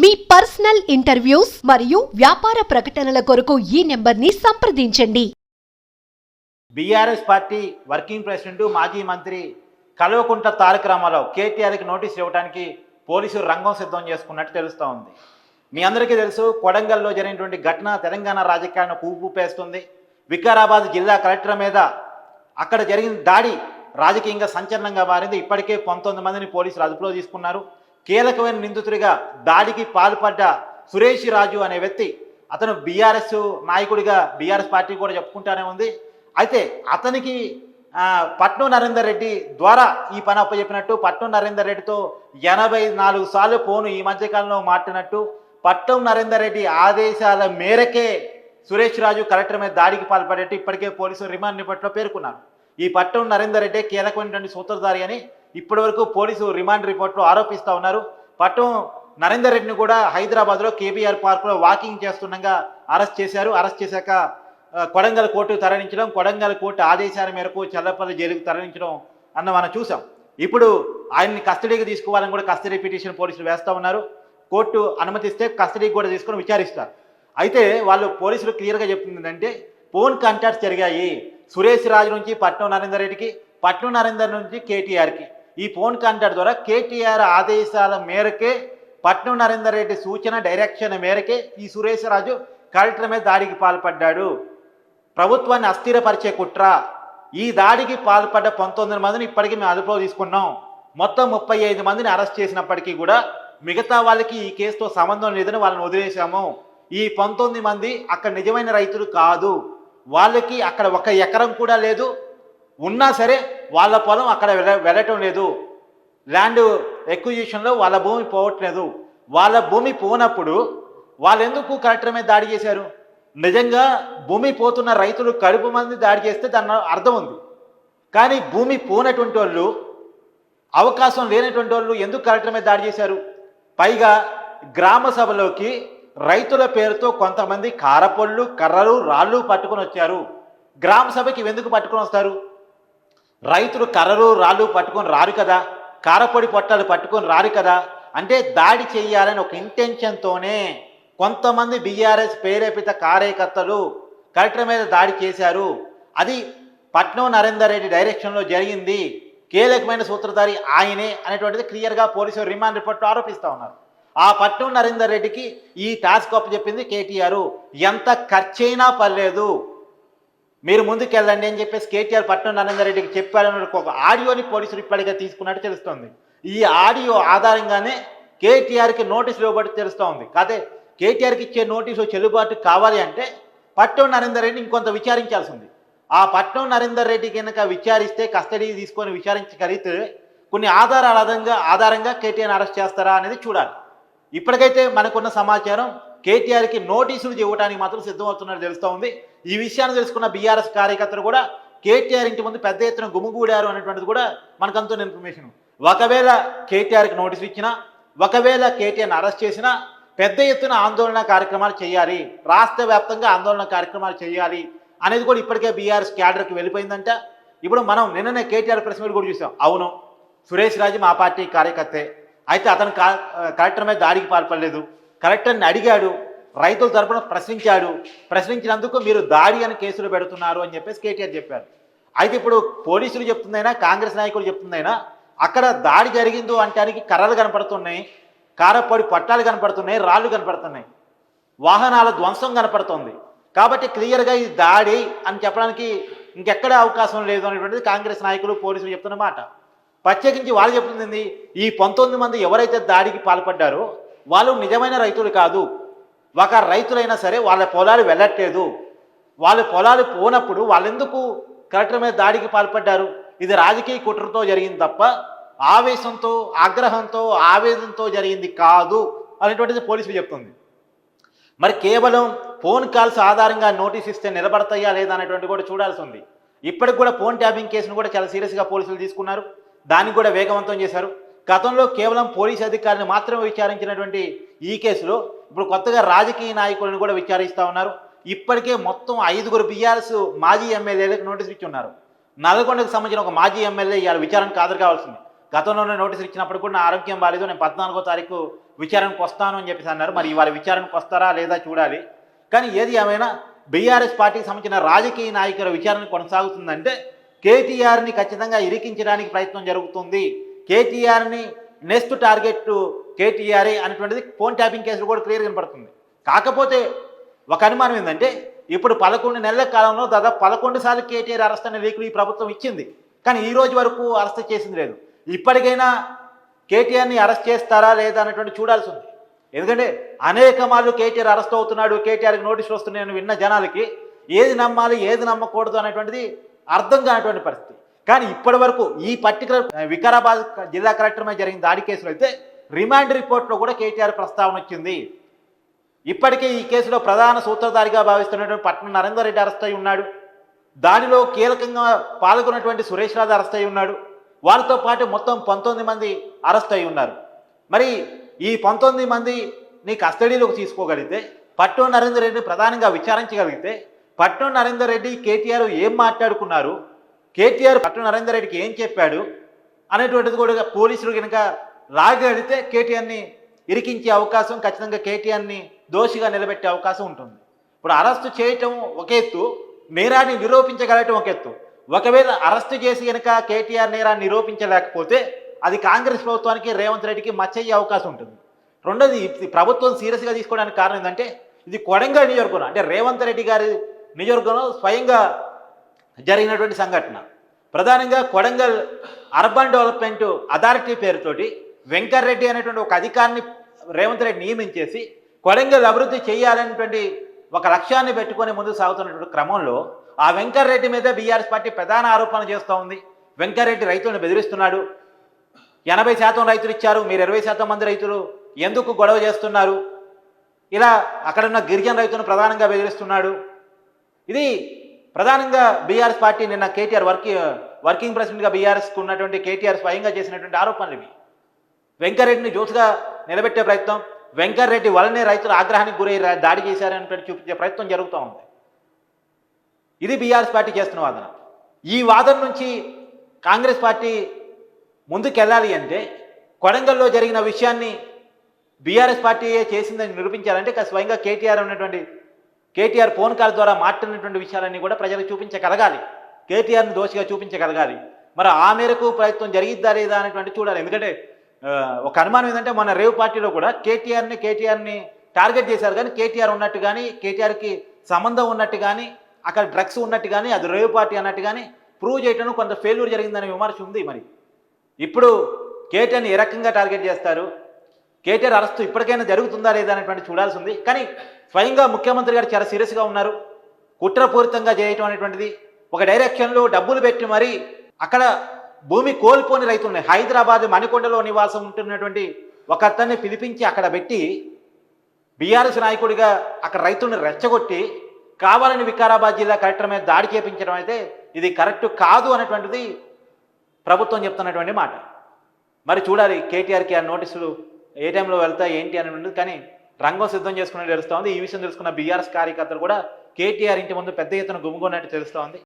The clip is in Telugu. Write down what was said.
మీ పర్సనల్ ఇంటర్వ్యూస్ మరియు వ్యాపార ప్రకటనల కొరకు ఈ నెంబర్ని సంప్రదించండి. బీఆర్ఎస్ పార్టీ వర్కింగ్ ప్రెసిడెంట్ మాజీ మంత్రి కల్వకుంట్ల తారక రామారావు కేటీఆర్కి నోటీస్ ఇవ్వడానికి పోలీసులు రంగం సిద్ధం చేసుకున్నట్టు తెలుస్తూ ఉంది. మీ అందరికీ తెలుసు కొడంగల్లో జరిగినటువంటి ఘటన తెలంగాణ రాజకీయాలను కూపుపేస్తుంది. వికారాబాద్ జిల్లా కలెక్టర్ మీద అక్కడ జరిగిన దాడి రాజకీయంగా సంచలనంగా మారింది. ఇప్పటికే పంతొమ్మిది మందిని పోలీసులు అదుపులో తీసుకున్నారు. కీలకమైన నిందితుడిగా దాడికి పాల్పడ్డ సురేష్ రాజు అనే వ్యక్తి అతను బీఆర్ఎస్ నాయకుడిగా బీఆర్ఎస్ పార్టీ కూడా చెప్పుకుంటానే ఉంది. అయితే అతనికి పట్నం నరేందర్ రెడ్డి ద్వారా ఈ పని అప్పచెప్పినట్టు పట్నం నరేందర్ రెడ్డితో ఎనభై నాలుగు సార్లు ఫోను ఈ మధ్యకాలంలో మాట్లాడినట్టు పట్నం నరేందర్ రెడ్డి ఆదేశాల మేరకే సురేష్ రాజు కలెక్టర్ మీద దాడికి పాల్పడేట్టు ఇప్పటికే పోలీసులు రిమాండ్ నిపట్లో పేర్కొన్నారు. ఈ పట్టణం నరేందర్ రెడ్డి కీలకమైనటువంటి సూత్రధారి అని ఇప్పటివరకు పోలీసు రిమాండ్ రిపోర్ట్లో ఆరోపిస్తూ ఉన్నారు. పట్నం నరేందర్ రెడ్డిని కూడా హైదరాబాద్లో కేబీఆర్ పార్క్లో వాకింగ్ చేస్తుండగా అరెస్ట్ చేశారు. అరెస్ట్ చేశాక కొడంగల్ కోర్టు తరలించడం కొడంగల్ కోర్టు ఆదేశాల మేరకు చల్లపల్లి జైలుకు తరలించడం అన్న మనం చూసాం ఇప్పుడు ఆయన్ని కస్టడీకి తీసుకోవాలని కూడా కస్టడీ పిటిషన్ పోలీసులు వేస్తూ ఉన్నారు. కోర్టు అనుమతిస్తే కస్టడీకి కూడా తీసుకొని విచారిస్తారు. అయితే వాళ్ళు పోలీసులు క్లియర్గా చెప్తుంది ఏంటంటే ఫోన్ కాంటాక్ట్స్ జరిగాయి. సురేష్ రాజు నుంచి పట్నం నరేందర్ రెడ్డికి పట్నం నరేందర్ నుంచి కేటీఆర్కి. ఈ ఫోన్ కాంటాక్ట్ ద్వారా కేటీఆర్ ఆదేశాల మేరకే పట్నం నరేందర్ రెడ్డి సూచన డైరెక్షన్ మేరకే ఈ సురేష్ రాజు కలెక్టర్ మీద దాడికి పాల్పడ్డాడు. ప్రభుత్వాన్ని అస్థిరపరిచే కుట్ర. ఈ దాడికి పాల్పడ్డ పంతొమ్మిది మందిని ఇప్పటికీ మేము అదుపులో తీసుకున్నాం. మొత్తం ముప్పై ఐదు మందిని అరెస్ట్ చేసినప్పటికీ కూడా మిగతా వాళ్ళకి ఈ కేసుతో సంబంధం లేదని వాళ్ళని వదిలేశాము. ఈ పంతొమ్మిది మంది అక్కడ నిజమైన రైతులు కాదు. వాళ్ళకి అక్కడ ఒక ఎకరం కూడా లేదు. ఉన్నా సరే వాళ్ళ పొలం అక్కడ వెళ్ళ వెళ్ళటం లేదు. ల్యాండ్ ఎక్విజిషన్లో వాళ్ళ భూమి పోవట్లేదు. వాళ్ళ భూమి పోనప్పుడు వాళ్ళు ఎందుకు కలెక్టర్ మీద దాడి చేశారు? నిజంగా భూమి పోతున్న రైతులు కడుపు మంది దాడి చేస్తే దాని అర్థం ఉంది. కానీ భూమి పోనటువంటి వాళ్ళు అవకాశం లేనటువంటి వాళ్ళు ఎందుకు కలెక్టర్ మీద దాడి చేశారు? పైగా గ్రామ సభలోకి రైతుల పేరుతో కొంతమంది కారపొళ్ళు కర్రలు రాళ్ళు పట్టుకొని వచ్చారు. గ్రామ సభకి ఎందుకు పట్టుకొని వస్తారు? రైతులు కర్రలు రాళ్ళు పట్టుకొని రారు కదా? కారపొడి పొట్టాలు పట్టుకొని రారు కదా? అంటే దాడి చేయాలని ఒక ఇంటెన్షన్తోనే కొంతమంది బీఆర్ఎస్ ప్రేరేపిత కార్యకర్తలు కలెక్టర్ మీద దాడి చేశారు. అది పట్నం నరేందర్ రెడ్డి డైరెక్షన్లో జరిగింది. కీలకమైన సూత్రధారి ఆయనే అనేటువంటిది క్లియర్గా పోలీసులు రిమాండ్ రిపోర్ట్లో ఆరోపిస్తూ ఉన్నారు. ఆ పట్నం నరేందర్ రెడ్డికి ఈ టాస్క్ అప్పచెప్పింది కేటీఆర్. ఎంత ఖర్చైనా పర్లేదు. మీరు ముందుకెళ్ళండి అని చెప్పేసి కేటీఆర్ పట్నం నరేందర్రెడ్డికి చెప్పారని ఒక ఆడియోని పోలీసులు ఇప్పటికే తీసుకున్నట్టు తెలుస్తోంది. ఈ ఆడియో ఆధారంగానే కేటీఆర్కి నోటీసులు ఇవ్వబడి తెలుస్తూ ఉంది కాదే కేటీఆర్కి ఇచ్చే నోటీసు చెల్లుబాటు కావాలి అంటే పట్నం నరేందర్ రెడ్డి ఇంకొంత విచారించాల్సి ఉంది. ఆ పట్నం నరేందర్ రెడ్డి కనుక విచారిస్తే కస్టడీ తీసుకొని విచారించగలిగితే కొన్ని ఆధారాల ఆధారంగా ఆధారంగా కేటీఆర్ అరెస్ట్ చేస్తారా అనేది చూడాలి. ఇప్పటికైతే మనకున్న సమాచారం కేటీఆర్కి నోటీసులు ఇవ్వడానికి మాత్రం సిద్ధమవుతున్నట్టు తెలుస్తూ ఉంది ఈ విషయాన్ని తెలుసుకున్న బీఆర్ఎస్ కార్యకర్తలు కూడా కేటీఆర్ ఇంటి ముందు పెద్ద ఎత్తున గుమిగూడారు అనేటువంటిది కూడా మనకు అందుతున్న ఇన్ఫర్మేషన్. ఒకవేళ కేటీఆర్కి నోటీసులు ఇచ్చినా ఒకవేళ కేటీఆర్ని అరెస్ట్ చేసినా పెద్ద ఎత్తున ఆందోళన కార్యక్రమాలు చేయాలి రాష్ట్ర వ్యాప్తంగా ఆందోళన కార్యక్రమాలు చేయాలి అనేది కూడా ఇప్పటికే బీఆర్ఎస్ క్యాడర్కి వెళ్ళిపోయిందంట. ఇప్పుడు మనం నిన్ననే కేటీఆర్ ప్రెస్ మీట్ కూడా చూసాం. అవును సురేష్ రాజు మా పార్టీ కార్యకర్తే. అయితే అతను కలెక్టర్ మీద దాడికి పాల్పడలేదు. కలెక్టర్ని అడిగాడు. రైతుల తరపున ప్రశ్నించాడు. ప్రశ్నించినందుకు మీరు దాడి అని కేసులు పెడుతున్నారు అని చెప్పేసి కేటీఆర్ చెప్పారు. అయితే ఇప్పుడు పోలీసులు చెప్తుందైనా కాంగ్రెస్ నాయకులు చెప్తుందైనా అక్కడ దాడి జరిగిందో అంటానికి కర్రలు కనపడుతున్నాయి కారపొడి పట్టాలు కనపడుతున్నాయి రాళ్ళు కనపడుతున్నాయి. వాహనాల ధ్వంసం కనపడుతుంది. కాబట్టి క్లియర్గా ఇది దాడి అని చెప్పడానికి ఇంకెక్కడ అవకాశం లేదు అనేటువంటిది కాంగ్రెస్ నాయకులు పోలీసులు చెప్తున్న మాట. ప్రత్యేకించి వాళ్ళు చెప్తుంది ఈ పంతొమ్మిది మంది ఎవరైతే దాడికి పాల్పడ్డారో వాళ్ళు నిజమైన రైతులు కాదు. ఒక రైతులైనా సరే వాళ్ళ పొలాలు వెళ్ళట్లేదు. వాళ్ళ పొలాలు పోనప్పుడు వాళ్ళెందుకు కలెక్టర్ మీద దాడికి పాల్పడ్డారు? ఇది రాజకీయ కుట్రతో జరిగింది తప్ప ఆవేశంతో ఆగ్రహంతో ఆవేదనతో జరిగింది కాదు అనేటువంటిది పోలీసులు చెప్తుంది. మరి కేవలం ఫోన్ కాల్స్ ఆధారంగా నోటీస్ ఇస్తే నిలబడతాయా లేదా అనేటువంటి కూడా చూడాల్సి ఉంది. ఇప్పటికి కూడా ఫోన్ ట్యాపింగ్ కేసును కూడా చాలా సీరియస్గా పోలీసులు తీసుకున్నారు. దాన్ని కూడా వేగవంతం చేశారు. గతంలో కేవలం పోలీస్ అధికారిని మాత్రమే విచారించినటువంటి ఈ కేసులో ఇప్పుడు కొత్తగా రాజకీయ నాయకులను కూడా విచారిస్తూ ఉన్నారు. ఇప్పటికే మొత్తం ఐదుగురు బీఆర్ఎస్ మాజీ ఎమ్మెల్యేలకు నోటీసులు ఇచ్చి ఉన్నారు నల్గొండకు సంబంధించిన ఒక మాజీ ఎమ్మెల్యే ఇవాళ విచారణకు హాజరు కావాల్సింది. గతంలోనే నోటీసులు ఇచ్చినప్పుడు కూడా నా ఆరోగ్యం బాగాలేదు నేను పద్నాలుగో తారీఖు విచారణకు వస్తాను అని చెప్పేసి అన్నారు. మరి ఇవాళ విచారణకు వస్తారా లేదా చూడాలి. కానీ ఏది ఏమైనా బీఆర్ఎస్ పార్టీకి సంబంధించిన రాజకీయ నాయకుల విచారణ కొనసాగుతుందంటే కేటీఆర్ని ఖచ్చితంగా ఇరికించడానికి ప్రయత్నం జరుగుతుంది. కేటీఆర్ని నెక్స్ట్ టార్గెట్ కేటీఆర్ఏ అనేటువంటిది ఫోన్ ట్యాపింగ్ కేసులు కూడా క్లియర్ కనపడుతుంది. కాకపోతే ఒక అనుమానం ఏంటంటే ఇప్పుడు పదకొండు నెలల కాలంలో దాదాపు పదకొండు సార్లు కేటీఆర్ అరెస్ట్ అనే లీకులు ఈ ప్రభుత్వం ఇచ్చింది. కానీ ఈ రోజు వరకు అరెస్ట్ చేసింది లేదు. ఇప్పటికైనా కేటీఆర్ని అరెస్ట్ చేస్తారా లేదా అనేటువంటి చూడాల్సి ఉంది. ఎందుకంటే అనేక మార్లు కేటీఆర్ అరెస్ట్ అవుతున్నాడు కేటీఆర్కి నోటీసులు వస్తున్నాయని విన్న జనాలకి ఏది నమ్మాలి ఏది నమ్మకూడదు అనేటువంటిది అర్థం కానటువంటి పరిస్థితి. కానీ ఇప్పటి వరకు ఈ పర్టికులర్ వికారాబాద్ జిల్లా కలెక్టర్ మీద జరిగిన దాడి కేసులో అయితే రిమాండ్ రిపోర్ట్లో కూడా కేటీఆర్ ప్రస్తావన వచ్చింది. ఇప్పటికే ఈ కేసులో ప్రధాన సూత్రధారిగా భావిస్తున్నటువంటి పట్నం నరేందర్ రెడ్డి అరెస్ట్ అయి ఉన్నాడు. దానిలో కీలకంగా పాల్గొన్నటువంటి సురేష్ రాజు అరెస్ట్ అయి ఉన్నాడు. వాళ్ళతో పాటు మొత్తం పంతొమ్మిది మంది అరెస్ట్ అయి ఉన్నారు. మరి ఈ పంతొమ్మిది మందిని కస్టడీలోకి తీసుకోగలిగితే పట్నం నరేందర్ రెడ్డిని ప్రధానంగా విచారించగలిగితే పట్నం నరేందర్ రెడ్డి కేటీఆర్ ఏం మాట్లాడుకున్నారు? కేటీఆర్ పట్టు నరేందర్ రెడ్డికి ఏం చెప్పాడు అనేటువంటిది కూడా పోలీసులు కనుక రాగడితే కేటీఆర్ని ఇరికించే అవకాశం ఖచ్చితంగా కేటీఆర్ని దోషిగా నిలబెట్టే అవకాశం ఉంటుంది. ఇప్పుడు అరెస్టు చేయటం ఒక ఎత్తు నేరాన్ని నిరూపించగలటం ఒక ఎత్తు. ఒకవేళ అరెస్టు చేసి కనుక కేటీఆర్ నేరాన్ని నిరూపించలేకపోతే అది కాంగ్రెస్ ప్రభుత్వానికి రేవంత్ రెడ్డికి మచ్చయ్యే అవకాశం ఉంటుంది. రెండోది ప్రభుత్వం సీరియస్గా తీసుకోవడానికి కారణం ఏంటంటే ఇది కొడంగల్ నియోజకవర్గం. అంటే రేవంత్ రెడ్డి గారి నియోజకవర్గంలో స్వయంగా జరిగినటువంటి సంఘటన. ప్రధానంగా కొడంగల్ అర్బన్ డెవలప్మెంట్ అథారిటీ పేరుతోటి వెంకర్రెడ్డి అనేటువంటి ఒక అధికారిని రేవంత్ రెడ్డి నియమించేసి కొడంగల్ అభివృద్ధి చేయాలనేటువంటి ఒక లక్ష్యాన్ని పెట్టుకొని ముందుకు సాగుతున్నటువంటి క్రమంలో ఆ వెంకర్రెడ్డి మీద బీఆర్ఎస్ పార్టీ ప్రధాన ఆరోపణలు చేస్తూ ఉంది. వెంకర్రెడ్డి రైతులను బెదిరిస్తున్నాడు. ఎనభై శాతం రైతులు ఇచ్చారు. మీరు ఇరవై శాతం మంది రైతులు ఎందుకు గొడవ చేస్తున్నారు? ఇలా అక్కడున్న గిరిజన రైతును ప్రధానంగా బెదిరిస్తున్నాడు. ఇది ప్రధానంగా బీఆర్ఎస్ పార్టీ నిన్న కేటీఆర్ వర్కి వర్కింగ్ ప్రెసిడెంట్గా బీఆర్ఎస్కు ఉన్నటువంటి కేటీఆర్ స్వయంగా చేసినటువంటి ఆరోపణలు ఇవి. వెంకరెడ్డిని జోసుగా నిలబెట్టే ప్రయత్నం వెంకరెడ్డి వలనే రైతులు ఆగ్రహానికి గురై దాడి చేశారనేటువంటి చూపించే ప్రయత్నం జరుగుతూ ఉంది. ఇది బీఆర్ఎస్ పార్టీ చేస్తున్న వాదన. ఈ వాదన నుంచి కాంగ్రెస్ పార్టీ ముందుకెళ్ళాలి అంటే కొడంగల్లో జరిగిన విషయాన్ని బీఆర్ఎస్ పార్టీ చేసిందని నిరూపించాలంటే స్వయంగా కేటీఆర్ ఉన్నటువంటి కేటీఆర్ ఫోన్ కాల్ ద్వారా మాట్లాడినటువంటి విషయాలన్నీ కూడా ప్రజలకు చూపించగలగాలి. కేటీఆర్ని దోషిగా చూపించగలగాలి. మరి ఆ మేరకు ప్రయత్నం జరిగిద్దా లేదా అనేటువంటి చూడాలి. ఎందుకంటే ఒక అనుమానం ఏంటంటే మన రేవ్ పార్టీలో కూడా కేటీఆర్ని కేటీఆర్ని టార్గెట్ చేశారు. కానీ కేటీఆర్ ఉన్నట్టు కానీ కేటీఆర్కి సంబంధం ఉన్నట్టు కానీ అక్కడ డ్రగ్స్ ఉన్నట్టు కానీ అది రేవ్ పార్టీ అన్నట్టు కానీ ప్రూవ్ చేయటం కొంత ఫెయిల్యూర్ జరిగిందనే విమర్శ ఉంది మరి. ఇప్పుడు కేటీఆర్ని ఏ రకంగా టార్గెట్ చేస్తారు? కేటీఆర్ అరెస్ట్ ఇప్పటికైనా జరుగుతుందా లేదా అనేటువంటి చూడాల్సి ఉంది. కానీ స్వయంగా ముఖ్యమంత్రి గారు చాలా సీరియస్గా ఉన్నారు. కుట్రపూరితంగా చేయటం అనేటువంటిది ఒక డైరెక్షన్లో డబ్బులు పెట్టి మరి అక్కడ భూమి కోల్పోని రైతులు ఉన్నాయి. హైదరాబాద్ మణికొండలో నివాసం ఉంటున్నటువంటి ఒక అతన్ని పిలిపించి అక్కడ పెట్టి బీఆర్ఎస్ నాయకుడిగా అక్కడ రైతులను రెచ్చగొట్టి కావాలని వికారాబాద్ జిల్లా కలెక్టర్ మీద దాడి చేపించడం అయితే ఇది కరెక్ట్ కాదు అనేటువంటిది ప్రభుత్వం చెప్తున్నటువంటి మాట. మరి చూడాలి కేటీఆర్కి ఆ నోటీసులు ఏ టైంలో వెళ్తా ఏంటి అని ఉండదు. కానీ రంగం సిద్ధం చేసుకున్నట్టు తెలుస్తూ ఈ విషయం తెలుసుకున్న బీఆర్ఎస్ కార్యకర్తలు కూడా కేటీఆర్ ఇంటి ముందు పెద్ద ఎత్తున గుమ్ముకున్నట్టు తెలుస్తోంది